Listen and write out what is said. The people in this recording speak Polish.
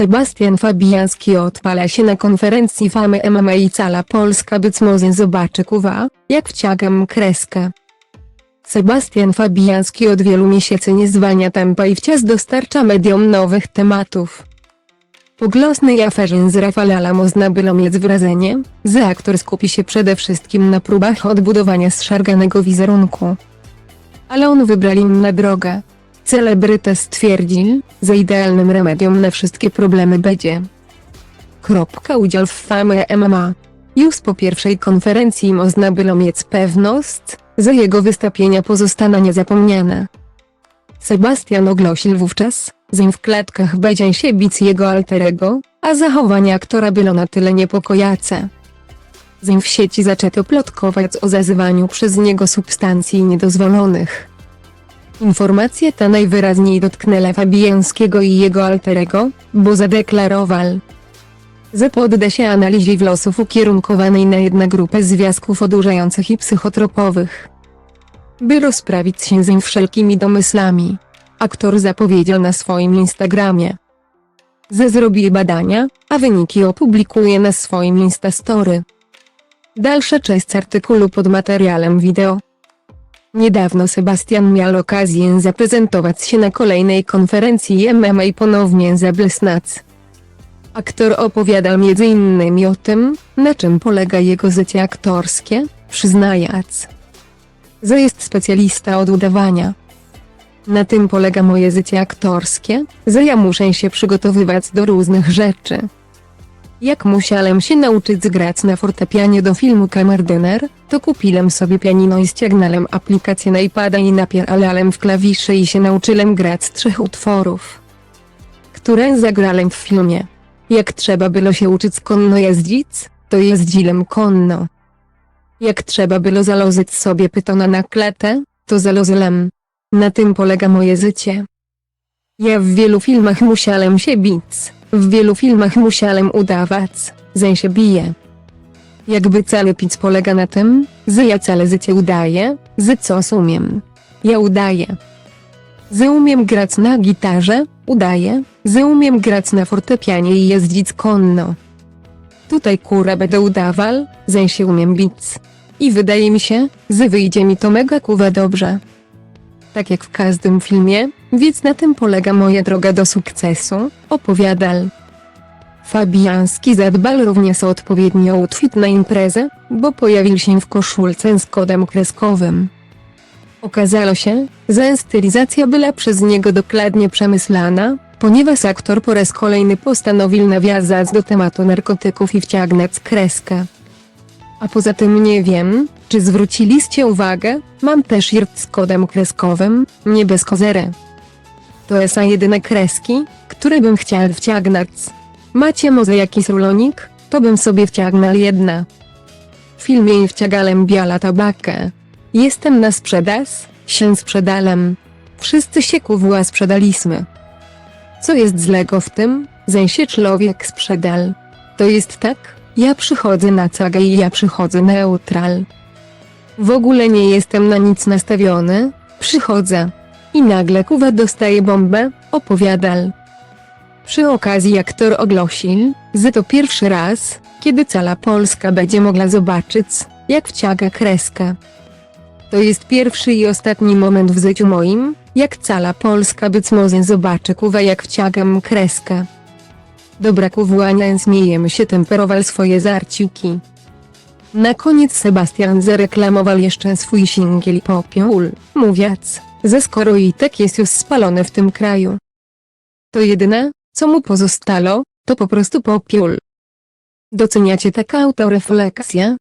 Sebastian Fabiański odpala się na konferencji Famy MMA i cała Polska być może zobaczy kuwa, jak wciągam kreskę. Sebastian Fabiański od wielu miesięcy nie zwalnia tempa i wciąż dostarcza mediom nowych tematów. Po głosnej aferze z Rafalala można było mieć wrażenie, że aktor skupi się przede wszystkim na próbach odbudowania zszarganego wizerunku. Ale on wybrał inną drogę. Celebryta stwierdził, że idealnym remedium na wszystkie problemy będzie. Kropka udział w Fame MMA. Już po pierwszej konferencji można było mieć pewność, że jego wystąpienia pozostaną niezapomniane. Sebastian ogłosił wówczas, że w klatkach będzie się bić jego alterego, a zachowanie aktora było na tyle niepokojące. Że w sieci zaczęto plotkować o zazywaniu przez niego substancji niedozwolonych. Informacja ta najwyraźniej dotknęła Fabiańskiego i jego alterego, bo zadeklarował, że podda się analizie wlosów ukierunkowanej na jedna grupę związków odurzających i psychotropowych. By rozprawić się z nim wszelkimi domysłami, aktor zapowiedział na swoim Instagramie, że zrobi badania, a wyniki opublikuje na swoim Instastory. Dalsza część artykułu pod materiałem wideo. Niedawno Sebastian miał okazję zaprezentować się na kolejnej konferencji MMA ponownie zabłysnąć. Aktor opowiadał m.in. o tym, na czym polega jego życie aktorskie, przyznając, że jest specjalista od udawania. Na tym polega moje życie aktorskie, że ja muszę się przygotowywać do różnych rzeczy. Jak musiałem się nauczyć grać na fortepianie do filmu Kamerdyner, to kupiłem sobie pianino i ściągnąłem aplikację na iPada i napieralałem w klawisze i się nauczyłem grać trzech utworów, które zagrałem w filmie. Jak trzeba było się uczyć konno jeździć, to jeździłem konno. Jak trzeba było zalożyć sobie pytona na klatę, to zalożyłem. Na tym polega moje życie. Ja w wielu filmach musiałem się bić, w wielu filmach musiałem udawać, że się biję. Jakby cały pic polega na tym, że ja całe życie udaję, że coś umiem. Ja udaję. Że umiem grać na gitarze, udaję, że umiem grać na fortepianie i jeździć konno. Tutaj kura będę udawał, że się umiem bić. I wydaje mi się, że wyjdzie mi to mega kuwa dobrze. Tak jak w każdym filmie, więc na tym polega moja droga do sukcesu, opowiadał. Fabiański zadbał również o odpowiedni outfit na imprezę, bo pojawił się w koszulce z kodem kreskowym. Okazało się, że stylizacja była przez niego dokładnie przemyślana, ponieważ aktor po raz kolejny postanowił nawiązać do tematu narkotyków i wciągnąć kreskę. A poza tym nie wiem, czy zwróciliście uwagę, mam też shirt z kodem kreskowym, nie bez kozery. To są jedyne kreski, które bym chciał wciągnąć. Macie może jakiś rulonik? To bym sobie wciągnął jedna. W filmie wciągałem biała tabakę. Jestem na sprzedaż, się sprzedałem. Wszyscy się kuwła sprzedaliśmy. Co jest złego w tym, że się człowiek sprzedal? To jest tak, ja przychodzę na cagę i ja przychodzę neutral. W ogóle nie jestem na nic nastawiony, przychodzę. I nagle kuwa dostaje bombę, opowiadal. Przy okazji aktor ogłosił, że to pierwszy raz, kiedy cała Polska będzie mogła zobaczyć, jak wciąga kreskę. To jest pierwszy i ostatni moment w życiu moim, jak cała Polska być może zobaczy kuwa jak wciągam kreskę. Do braku włania zmiejemy się temperował swoje zarciuki. Na koniec Sebastian zareklamował jeszcze swój singiel Popiół, mówiąc, że skoro i tak jest już spalony w tym kraju. To jedyne, co mu pozostało, to po prostu popiół. Doceniacie taka autorefleksja?